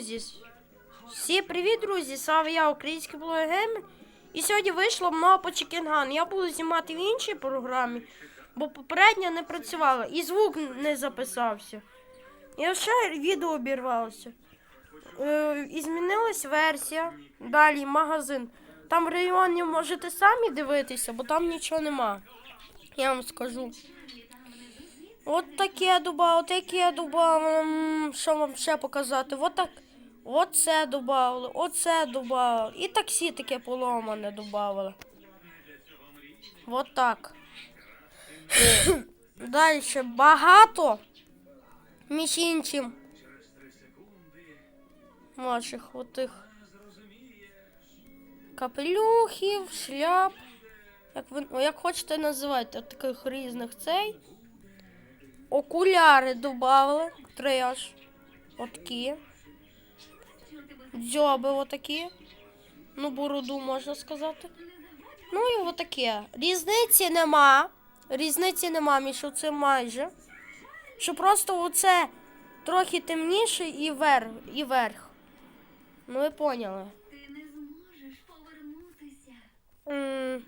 Друзі, всі привіт, друзі! З вами я, український блогер. І сьогодні вийшло много по Чікінган. Я буду знімати в іншій програмі, бо попередня не працювала і звук не записався. І ще відео обірвалося. Е, і змінилась версія. Далі магазин. Там в районі можете самі дивитися, бо там нічого нема. Я вам скажу. От таке додав, таке додав. М, Що вам ще показати? От так. Оце додали, оце додали. І таксі таке поломане додали. От так. Далі багато. Між іншим. Ваших отих капелюхів, шляп. Як ви як хочете називайте, от таких різних цей. Окуляри додали. Три аж. Отакі. Дзьоби отакі. Ну, бороду можна сказати. Ну і отаке. Різниці нема. Різниці нема між оцим майже. Що просто оце трохи темніше і верх. І верх. Ну ви поняли. Ти не зможеш повернутися. М,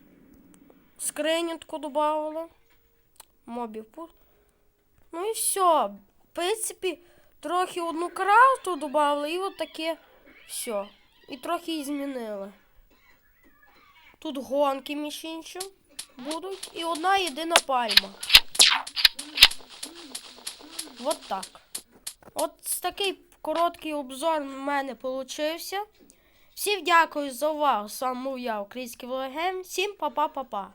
Скриню таку додавали. Мобів пур. Ну і все. В принципі, трохи одну крафту додавали і от таке все. І трохи і змінили. Тут гонки між іншим будуть. І одна єдина пальма. От так. От такий короткий обзор в мене получився. Всім дякую за увагу. З вами був я, український Вологен. Всім па-па-па-па.